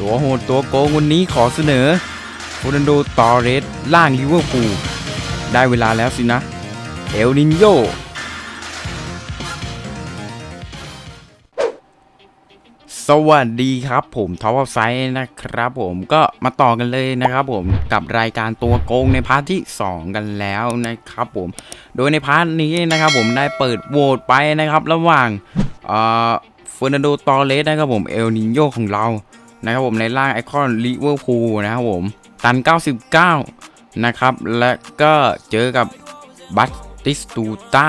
ตัวโหดตัวโกงวันนี้ขอเสนอโฟนันโดตอเรสล่างลิเวอร์พูลได้เวลาแล้วสินะ เอลนินโยสวัสดีครับผมท็อปไซด์นะครับผมก็มาต่อกันเลยนะครับผมกับรายการตัวโกงในพาร์ทที่ 2 กันแล้วนะครับผมโดยในพาร์ทนี้นะครับผมได้เปิดโหวตไปนะครับ ระหว่างเอ่อเฟอร์นันโดตอเรสนะครับผมเอลนินโยของเรา นะครับผมในร่างไอคอนลิเวอร์พูลนะครับผมตัน 99 นะครับ และก็เจอกับบัตติสตูต้า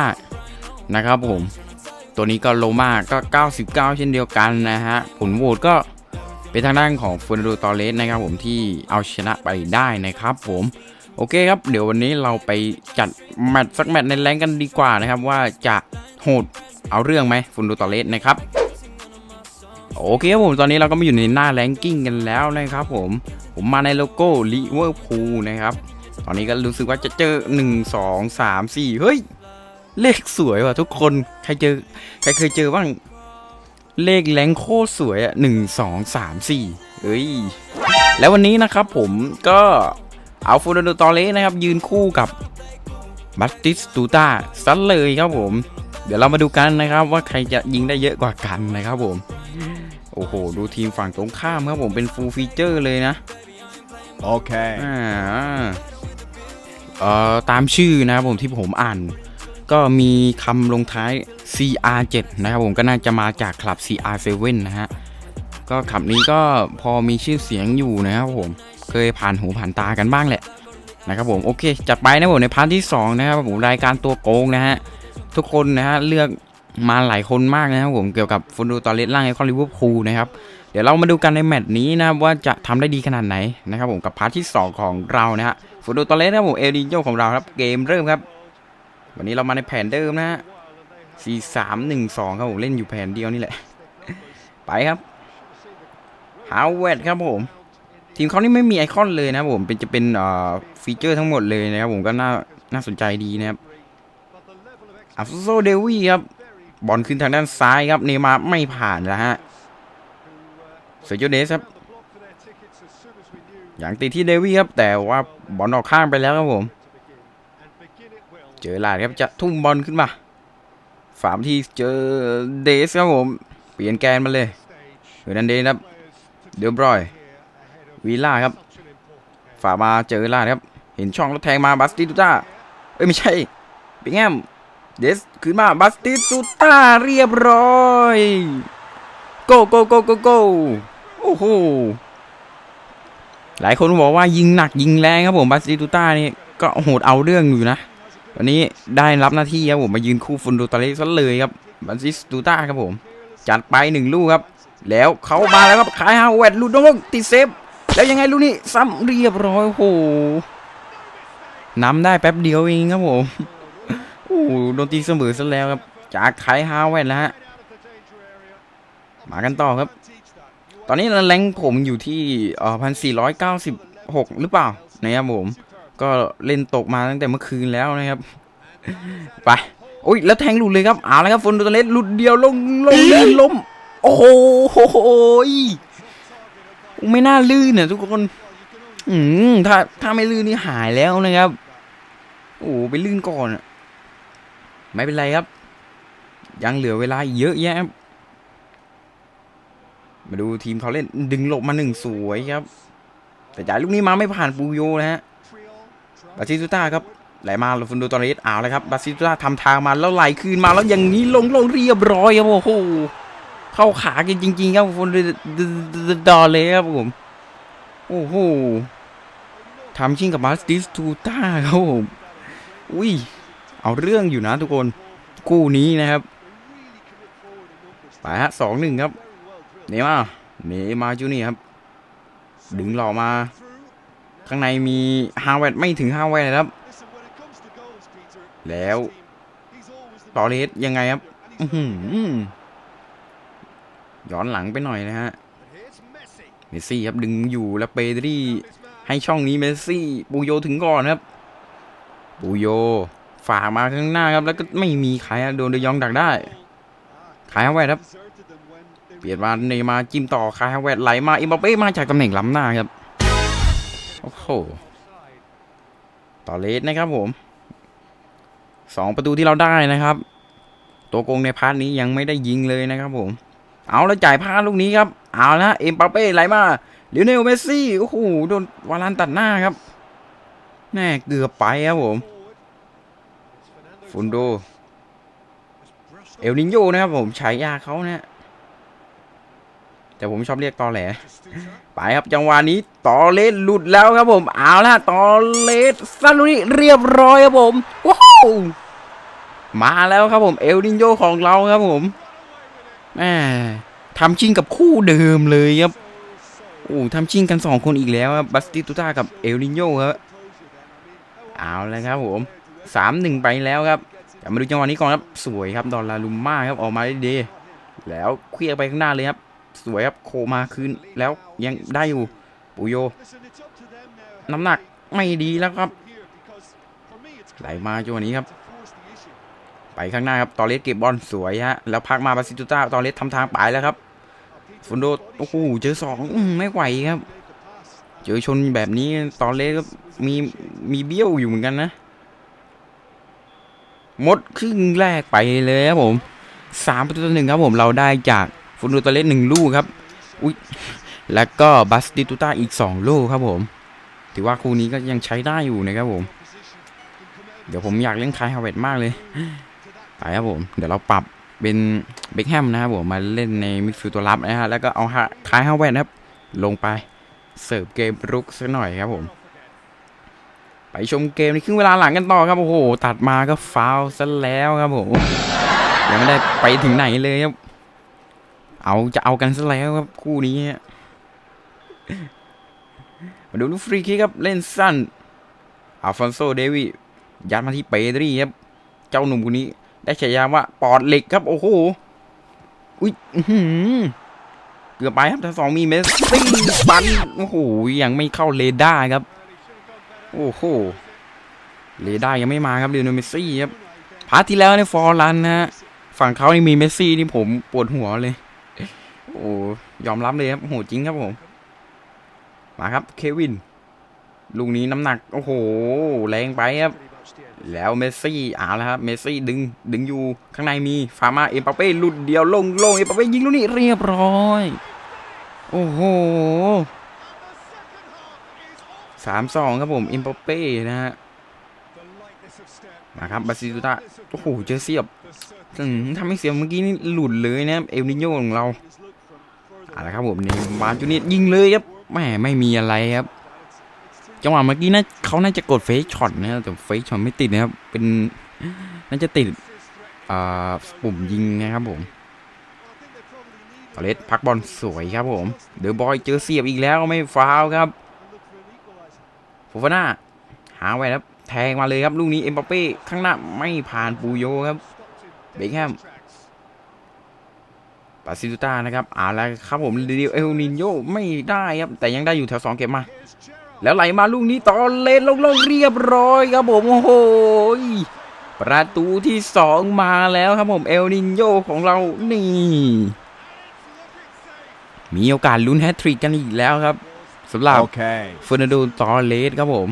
นะครับผม ตัวนี้ก็โลมาก็ 99 เช่นเดียวกันนะฮะ ผลโหวตก็เป็นทางด้านของฟูนโดตอเลสนะครับผมที่เอาชนะไปได้นะครับผมโอเคครับ เดี๋ยววันนี้เราไปจัดแมตช์สักแมตช์ในแรงกันดีกว่านะครับ ว่าจะโหดเอาเรื่องไหมฟูนโดตอเลสนะครับ โอเคครับผมตอนนี้เราก็มาอยู่ในหน้าแรงกิ้งกันแล้วนะครับผมผมมาในโลโก้ลิเวอร์พูลนะครับ ตอนนี้ก็รู้สึกว่าจะเจอ 1 2 3 4 เฮ้ย เลขสวยว่ะทุกคนใครเจอใครเคยเจอบ้างเลขแรงโคตรสวยอะหนึ่งสองสามสี่เอ้ย แล้ววันนี้นะครับผมก็เอาฟูดโดตอเลสนะครับ ยืนคู่กับบัตติสตูตาซันเลยครับผม เดี๋ยวเรามาดูกันนะครับว่าใครจะยิงได้เยอะกว่ากันนะครับผม โอ้โห ดูทีมฝั่งตรงข้ามครับผมเป็นฟูลฟีเจอร์เลยนะ Okay. อ่าเอ่อตามชื่อนะครับผมที่ผมอ่าน ก็มีคำลงท้าย CR7 นะครับผมก็น่าจะมาจากคลับ CR7 นะฮะ ก็คลับนี้ก็พอมีชื่อเสียงอยู่นะครับผมเคยผ่านหูผ่านตากันบ้างแหละนะครับผมโอเคจัดไปนะผมในพาร์ทที่ 2 นะครับผมรายการตัวโกงนะฮะทุกคนนะฮะเลือก มาหลายคนมากนะครับผมเกี่ยวกับฟุนดูตอเลสล่างไอคอนลิเวอร์พูลนะครับเดี๋ยวเรามาดูกันในแมตช์นี้นะครับว่าจะทำได้ดีขนาดไหนนะครับผมกับพาร์ทที่ 2 ของเรานะฮะฟุตบอลตอเลสนะครับผมเอลดินโยของเราครับเกมเริ่มครับ วันนี้เรามาในแผนเดิมนะฮะ4 3 1 2ครับผมเล่นอยู่แผนเดียวนี่แหละ ไปครับฮาวเวดครับผมทีมเขานี่ไม่มีไอคอนเลยนะครับผมเป็นจะเป็นเอ่อฟีเจอร์ทั้งหมดเลยนะครับผมก็น่าน่าสนใจดีนะครับอัฟโซเดวี่ครับ บอลขึ้นทางด้านซ้ายครับเนมาร์ไม่ผ่านแล้วฮะเซอร์โจเดสครับ อย่างติดที่เดวี่ครับ แต่ว่าบอลออกข้างไปแล้วครับผม เจอลาดครับจะทุ่มบอลขึ้นมาฝามที่เจอเดสครับผม เปลี่ยนแกนมาเลยเฮอร์นันเดสครับ เดลบรอย วีล่าครับ ฝ่ามาเจอลาดครับ เห็นช่องแล้วแทงมาบัสติตูต้า เอ้ยไม่ใช่เบงแฮม เดสขึ้นมาบัสติตูต้าเรียบร้อยโกโกโกโกโกโอ้โหหลายคนบอกว่ายิงหนักยิงแรงครับผมบาสติตูต้านี่ก็โหดเอาเรื่องอยู่นะวันนี้ได้รับหน้าที่ครับผมมายืนคู่ฟุนโดตาเลสซะเลยครับบาสติตูต้าครับผม จัดไปหนึ่งลูกครับ แล้วเขามาแล้วครับขายฮาวเวดลูดงติเซฟ แล้วยังไงลูกนี้ซ้ำเรียบร้อยโอ้โหนำได้แป๊บเดียวเองครับผม โอ้โดนตีเสมอซะแล้วครับ จากขายฮาวเวดแล้วฮะ มากันต่อครับ ตอนนี้แรงผมอยู่ที่เอ่อพันสี่ร้อยเก้าสิบหกหรือเปล่านะครับผม ก็เล่นตกมาตั้งแต่เมื่อคืนแล้วนะครับ ไปโอ้ยแล้วแทงหลุดเลยครับเอาละครับฟนโดเลสหลุดเดียวลงลงเล่นล้ม โอ้โหไม่น่าลื่นเนี่ยทุกคน อืมถ้าถ้าไม่ลื่นนี่หายแล้วนะครับ โอ้โหไปลื่นก่อนอะ ไม่เป็นไรครับ ยังเหลือเวลาเยอะแยะ มาดูทีมเขาเล่นดึงหลบมาหนึ่งสวยครับ แต่จ่ายลูกนี้มาไม่ผ่านปูโยนะฮะบาซิตุต้าครับไหลมาลฟุนโดตอริสเอาเลยครับบาซิตุต้าทำทางมาแล้วไหลคืนมาแล้วอย่างนี้ลงลงเรียบร้อยครับโอ้โหเข้าขากันจริง ๆ ครับฟุนโดดอเลยครับผมโอ้โหทำชิงกับบาซิตุต้าครับผมอุ้ย เอาเรื่องอยู่นะทุกคนคู่นี้นะครับไปฮะสองหนึ่งครับเนมาเนมาจูนี่ครับ ดึงหล่อมา ข้างในมีฮาวเวดไม่ถึงฮาวเวดครับ แล้วตอเลสยังไงครับย้อนหลังไปหน่อยนะฮะเมสซี่ครับดึงอยู่แล้วเปดรี่ให้ช่องนี้เมสซี่ ปูโยถึงก่อนครับ ปูโย ฝากมาข้างหน้าครับ แล้วก็ไม่มีใครโดนเดยองดักได้ ขายเอาไว้ครับ เปลี่ยนมาเนมาจิ้มต่อคายฮาเวร์ตไหลมาอิมบัปเป้มาจากตำแหน่งล้ำหน้าครับ โอ้โห ต่อเลสนะครับผมสองประตูที่เราได้นะครับ ตัวโกงในพาร์ทนี้ยังไม่ได้ยิงเลยนะครับผม เอาแล้วจ่ายพลาดลูกนี้ครับ เอาละเอ็มบัปเป้ไหลมาลิโอเนลเมสซี่ โอ้โห โดนวาลานตัดหน้าครับ แน่เกือบไปครับผม ฟุนโดเอลนินโยนะครับผมฉายาเขานะ แต่ผมชอบเรียกตอแหล ไปครับจังหวะนี้ตอเลสหลุดแล้วครับผม เอาละตอเลสซาลูนี่เรียบร้อยครับผมว้าวมาแล้วครับผมเอลนินโยของเราครับผมแหมทำชิงกับคู่เดิมเลยครับโอ้ทำชิงกันสองคนอีกแล้วครับบัสติตุต้ากับเอลนินโยครับ เอาเลยครับผม สามหนึ่งไปแล้วครับแต่มาดูจังหวะนี้ก่อนครับ สวยครับดอลลารุมมาครับออกมาได้ดีแล้วเคลียร์ไปข้างหน้าเลยครับ สวยครับโคมาคืนแล้วยังได้อยู่ปุโย น้ำหนักไม่ดีแล้วครับ ไหลมาจังหวะนี้ครับ ไปข้างหน้าครับตอเลสเก็บบอลสวยฮะแล้วพักมาบาซิตุต้าตอเลสทำทางไปแล้วครับฟุนโดโอ้โหเจอสองไม่ไหวครับ เจอชนแบบนี้ตอเลสก็มีมีเบี้ยวอยู่เหมือนกันนะ หมดครึ่งแรกไปเลยครับผมสามประตูต่อหนึ่งครับผมเราได้จากฟุนโดตเลสหนึ่งลูกครับอุ้ยแล้วก็บัสติตุต้าอีกสองลูกครับผม ถือว่าคู่นี้ก็ยังใช้ได้อยู่นะครับผม เดี๋ยวผมอยากเล่นคายฮาวเวตมากเลยไปครับผม เดี๋ยวเราปรับเป็นเบคแฮมนะครับผมมาเล่นในมิดฟิลด์ตัวรับนะฮะแล้วก็เอาคายฮาวเวตครับ ลงไปเสิร์ฟเกมรุกสักหน่อยครับผม ไปชมเกมในครึ่งเวลาหลังกันต่อครับ โอ้โห ตัดมาก็ฟาวซะแล้วครับผมยังไม่ได้ไปถึงไหนเลยครับ เอาจะเอากันซะแล้วครับคู่นี้มาดูลูกฟรีคิกครับเล่นสั้นอัลฟอนโซเดวิยัดมาที่เปดรีครับ เจ้าหนุ่มคนนี้ ได้ฉายาว่าปอดเหล็กครับ โอ้โหอุ้ยเกือบไปครับทั้งสองมีเมสซี่ปันโอ้โหยังไม่เข้าเรดาร์ครับ โอ้โหเรดายังไม่มาครับเดนเมสซี่ครับพาร์ทที่แล้วในฟอร์ลันนะฮะฝั่งเขานี่มีเมสซี่นี่ผมปวดหัวเลย โอ้ยอมรับเลยครับโหจริงครับผม มาครับเควิน ลูกนี้น้ำหนัก โอ้โห แรงไปครับ แล้วเมสซี่เอาแล้วครับ เมสซี่ดึง ดึงอยู่ ข้างในมี ฟาร์มาเอ็มปาเป้ลุดเดียวลงลงเอ็มปาเป้ยิงลูกนี้เรียบร้อย โอ้โห สามสองครับผมอ็มปาเป้นะฮะมาครับบาซิตุต้าโอ้โหเจอเสียบอืมทำให้เสียบเมื่อกี้นี่หลุดเลยนะเอลนิโยของเราเอาละครับผมนี่มาจูเนียยิงเลยครับแหมไม่มีอะไรครับ จังหวะเมื่อกี้น่าเขาน่าจะกดเฟซช็อตนะแต่เฟซช็อตไม่ติดนะครับเป็นน่าจะติดปุ่มยิงนะครับผมตอเลสพักบอลสวยครับผม เดอะบอยเจอเสียบอีกแล้วไม่ฟาวครับ ฟฟาน่าหาไว้ครับแทงมาเลยครับลูกนี้เอ็มบัปเป้ข้างหน้าไม่ผ่านปูโยครับเบคแฮมปาซิตุต้านะครับอ่าแล้วครับผมเดียวเอลนินโยไม่ได้ครับ แต่ยังได้อยู่แถวสองเก็บมา แล้วไหลมาลูกนี้ต่อเลนลงลงเรียบร้อยครับผมโอ้โหประตูที่สองมาแล้วครับผมเอลนินโยของเรานี่ มีโอกาสลุ้นแฮตทริกกันอีกแล้วครับ สำหรับ Okay. เฟอร์นันโดตอเลสครับผม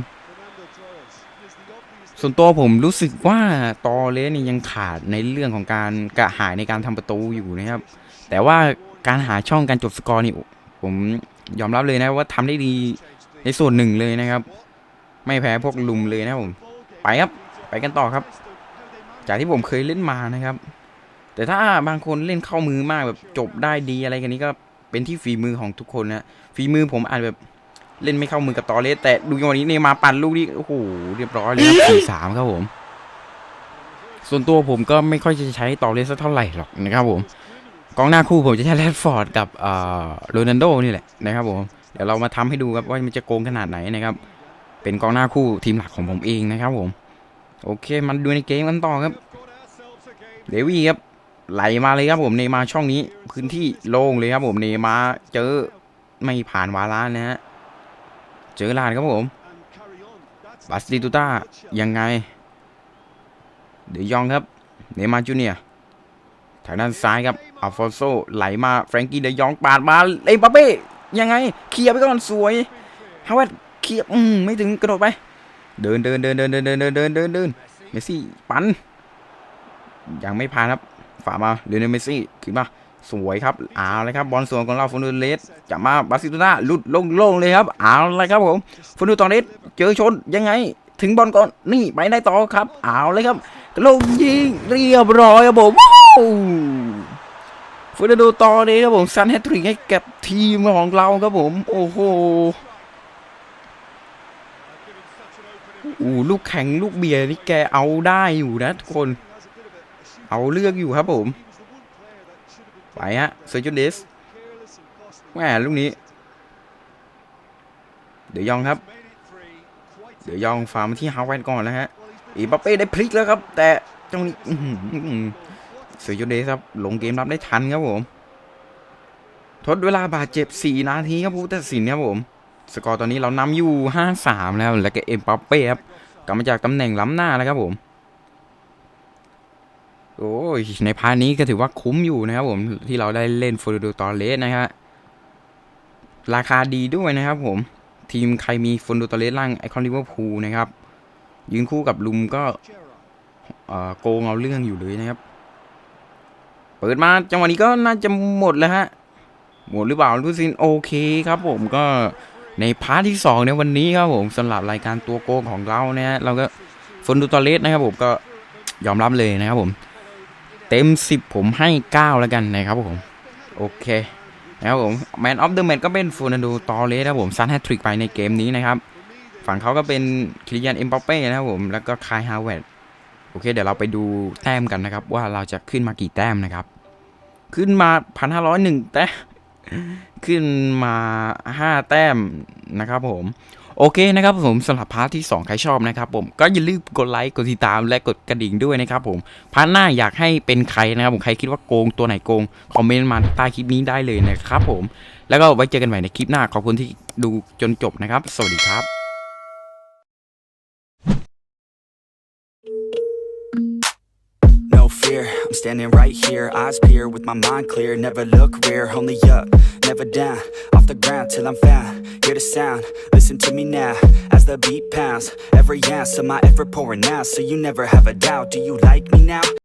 ส่วนตัวผมรู้สึกว่าตอเลสนี่ยังขาดในเรื่องของการกระหายในการทำประตูอยู่นะครับ แต่ว่าการหาช่องการจบสกอร์นี่ผมยอมรับเลยนะว่าทำได้ดีในส่วนหนึ่งเลยนะครับ ไม่แพ้พวกลุมเลยนะครับผม ไปครับ ไปกันต่อครับ จากที่ผมเคยเล่นมานะครับ แต่ถ้าบางคนเล่นเข้ามือมากแบบจบได้ดีอะไรกันนี้ก็เป็นที่ฝีมือของทุกคนนะฝีมือผมอาจแบบ เล่นไม่เข้ามือกับตอเลสแต่ดูอย่างวันนี้เนย์มาร์ปั่นลูกนี้โอ้โหเรียบร้อยเลยครับสี่สามครับผม ส่วนตัวผมก็ไม่ค่อยจะใช้ตอเลสสักเท่าไหร่หรอกนะครับผมกองหน้าคู่ผมจะใช้แรดฟอร์ดกับเอ่อโรนัลโดนี่แหละนะครับผมเดี๋ยวเรามาทำให้ดูครับว่ามันจะโกงขนาดไหนนะครับ เป็นกองหน้าคู่ทีมหลักของผมเองนะครับผม โอเคมันดูในเกมกันต่อครับ เดวี่ครับไหลมาเลยครับผมเนย์มาร์ช่องนี้พื้นที่โล่งเลยครับผมเนย์มาร์เจอไม่ผ่านวาลานนะฮะเจอลานครับผมบัสติตูต้ายังไง เดยองครับ เนมาจูเนียทางด้านซ้ายครับอัลฟอนโซไหลมาแฟรงกี้เดยองปาดมาเอ็มบัปเป้ยังไงเคลียร์ไปก่อนสวยฮาวเวิร์ดเคลียร์อืมไม่ถึงกระโดดไป เดินเดินเดินเดินเดินเดินเดินเดินเดินเดินเมสซี่ปันยังไม่ผ่านครับฝ่ามาเรนเมสซี่ขึ้นมา สวยครับเอาเลยครับบอลสวนของเราฟอนดูเลสจะมาบาซิโตนาหลุดโล่งๆเลยครับเอาเลยครับผมฟอนดูตอนเลสเจอชนยังไง ถึงบอลก่อนนี่ไปได้ต่อครับเอาเลยครับลงยิงเรียบร้อยครับผมฟอนดูตอนนี้ครับผมซันแฮตทริกให้กับทีมของเราครับผม โอ้โหอู้ลูกแข็งลูกเบียร์นี่แกเอาได้อยู่นะทุกคน เอาเลือกอยู่ครับผม ไปฮะเซอร์จูเดสแหมลูกนี้ เดี๋ยวยองครับ เดี๋ยวยองฟาร์มที่ฮาวเวร์ดก่อนนะฮะอีบัปเป้ได้พลิกแล้วครับ แต่ตรงนี้อื้อหือเซอร์จูเดสครับลงเกมรับได้ทันครับผมทดเวลาบาดเจ็บ 4 นาทีครับผู้ตัดสินครับผม สกอร์ตอนนี้เรานำอยู่ 5-3 แล้ว แล้วก็เอ็มปัปเป้ครับกลับมาจากตำแหน่งล้ำหน้าแล้วครับผม โอ้ยในพาร์ทนี้ก็ถือว่าคุ้มอยู่นะครับผมที่เราได้เล่นฟูดูตอเลสนะฮะราคาดีด้วยนะครับผมทีมใครมีฟูดูตอเลสล่างไอคอนลิเวอร์พูลนะครับ ยืนคู่กับลุมก็เอ่อโกงเอาเรื่องอยู่เลยนะครับ เปิดมาจังหวะนี้ก็น่าจะหมดแล้วฮะหมดหรือเปล่าลูซินโอเคครับผมก็ในพาร์ทที่2ในวันนี้ครับผมสำหรับรายการตัวโกงของเราเนี่ยเราก็ฟนดูตอเลสนะครับผมก็ยอมรับเลยนะครับผม เต็ม 10 ผมให้ 9 แล้วกันนะครับผม โอเคนะครับผมแมนออฟเดอะแมตก็เป็นฟูนันโดตอเลสนะครับผมซันแฮตทริกไปในเกมนี้นะครับ ฝั่งเขาก็เป็นคริยันเอ็มบัปเป้นะครับผม แล้วก็คายฮาวเวดโอเค เดี๋ยวเราไปดูแต้มกันนะครับ ว่าเราจะขึ้นมากี่แต้มนะครับ ขึ้นมาพันห้าร้อยหนึ่งแต้ม ขึ้นมา 5 แต้มนะครับผม โอเคนะครับผมสำหรับพาร์ทที่ 2 ใครชอบนะครับผมก็อย่าลืมกดไลค์กดติดตามและกดกระดิ่งด้วยนะครับผมพาร์ทหน้าอยากให้เป็นใครนะครับผมใครคิดว่าโกงตัวไหนโกงคอมเมนต์มาใต้คลิปนี้ได้เลยนะครับผมแล้วก็ไว้เจอกันใหม่ในคลิปหน้าขอบคุณที่ดูจนจบนะครับ สวัสดีครับ I'm standing right here, eyes peer with my mind clear. Never look rear, only up, never down. Off the ground till I'm found. Hear the sound, listen to me now. As the beat pounds, every ounce of my effort pouring out. So you never have a doubt. Do you like me now?